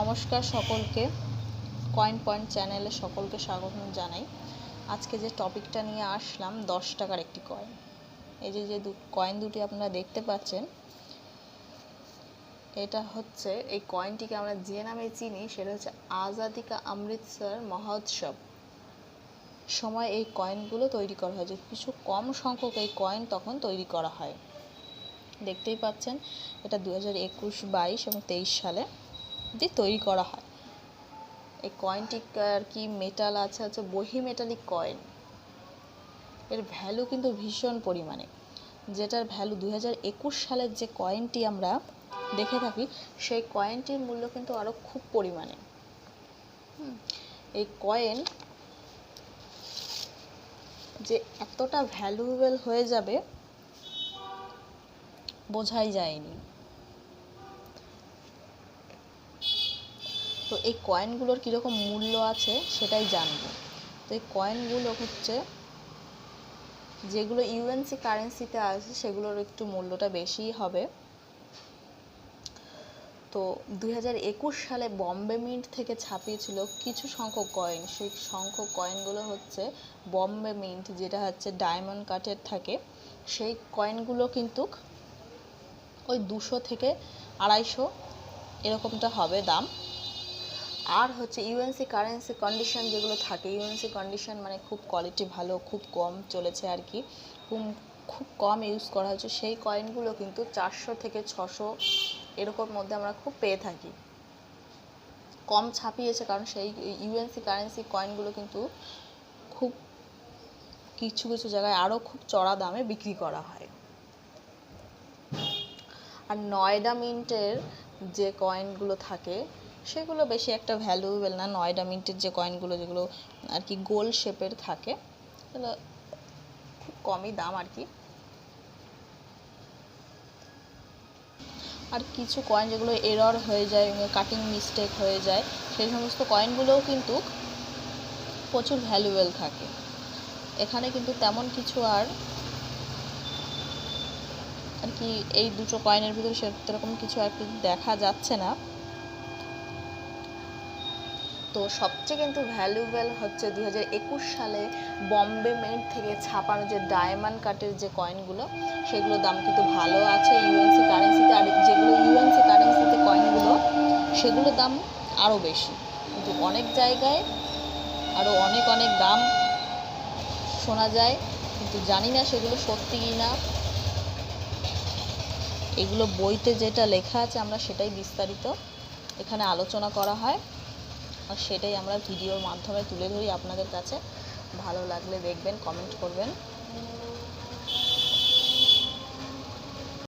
নমস্কার সকলকে। Coin point চ্যানেলে সকলকে স্বাগত জানাই। আজকে যে টপিকটা নিয়ে আসলাম, দশ টাকার একটি কয়েন এই যে যে কয়েন দুটি আপনারা দেখতে পাচ্ছেন, এটা হচ্ছে, এই কয়েনটিকে আমরা যে নামে চিনি, সেটা হচ্ছে আজাদি কা অমৃতসর মহোৎসব। সময় এই কয়েনগুলো তৈরি করা হয়। যে কিছু কম সংখ্যক এই কয়েন তখন তৈরি করা হয়। দেখতেই পাচ্ছেন, এটা দু হাজার একুশ বাইশ এবং তেইশ সালে দিয়ে তৈরি করা হয়। এই কয়েনটি আর কি মেটাল আছে, হচ্ছে বহি মেটালিক কয়েন এর ভ্যালু কিন্তু ভীষণ পরিমাণে। যেটার ভ্যালু দু হাজার একুশ সালের যে কয়েনটি আমরা দেখে থাকি, সেই কয়েনটির মূল্য কিন্তু আরও খুব পরিমাণে। এই কয়েন যে এতটা ভ্যালুয়েবল হয়ে যাবে, বোঝাই যায়নি। তো এই কয়েনগুলোর কীরকম মূল্য আছে সেটাই জানব। তো এই কয়েনগুলো হচ্ছে, যেগুলো ইউএনসি কারেন্সিতে আছে সেগুলোর একটু মূল্যটা বেশিই হবে। তো দু হাজার একুশ সালে বম্বে মিন্ট থেকে ছাপিয়েছিল কিছু সংখ্যক কয়েন সেই সংখ্যক কয়েনগুলো হচ্ছে বম্বে মিন্ট, যেটা হচ্ছে ডায়মন্ড কাটের থাকে। সেই কয়েনগুলো কিন্তু ওই দুশো থেকে আড়াইশো এরকমটা হবে দাম। আর হচ্ছে ইউএনসি কারেন্সি কন্ডিশন যেগুলো থাকে ইউএনসি কন্ডিশন মানে খুব কোয়ালিটি ভালো, খুব কম চলেছে আর কি। খুব কম ইউজ করা হচ্ছে। সেই কয়েনগুলো কিন্তু চারশো থেকে ছশো এরকম মধ্যে আমরা খুব পেয়ে থাকি। কম ছাপিয়েছে কারণ সেই ইউএনসি কারেন্সি কয়েনগুলো কিন্তু খুব কিছু কিছু জায়গায় আরও খুব চড়া দামে বিক্রি করা হয়। আর নয়ডা মিন্টের যে কয়েনগুলো থাকে সেগুলো বেশি একটা ভ্যালুয়েবল না। নয়ডা মিন্টের যে কয়েনগুলো যেগুলো আর কি গোল শেপের থাকে, সেগুলো খুব কমই দাম আর কি। আর কিছু কয়েন যেগুলো এরর হয়ে যায় কাটিং মিস্টেক হয়ে যায়, সেই সমস্ত কয়েনগুলোও কিন্তু প্রচুর ভ্যালুয়েবল থাকে। এখানে কিন্তু তেমন কিছু আর আর কি এই দুটো কয়েনের ভিতরে সেরকম কিছু আর কি দেখা যাচ্ছে না। তো সবচেয়ে কিন্তু ভ্যালুয়েবল হচ্ছে দু হাজার একুশ সালে বম্বে মিন্ট থেকে ছাপানো যে ডায়মন্ড কাটের যে কয়েনগুলো সেগুলোর দাম কিন্তু ভালো আছে ইউএনসি কারেন্সিতে আর যেগুলো ইউএনসি কারেন্সিতে কয়েনগুলো সেগুলোর দাম আরও বেশি। কিন্তু অনেক জায়গায় আরও অনেক অনেক দাম শোনা যায়, কিন্তু জানি না সেগুলো সত্যি কি না এগুলো বইতে যেটা লেখা আছে, আমরা সেটাই বিস্তারিত এখানে আলোচনা করা হয়। সেটাই আমরা ভিডিওর মাধ্যমে তুলে ধরি আপনাদের কাছে। ভালো লাগলে দেখবেন কমেন্ট করবেন।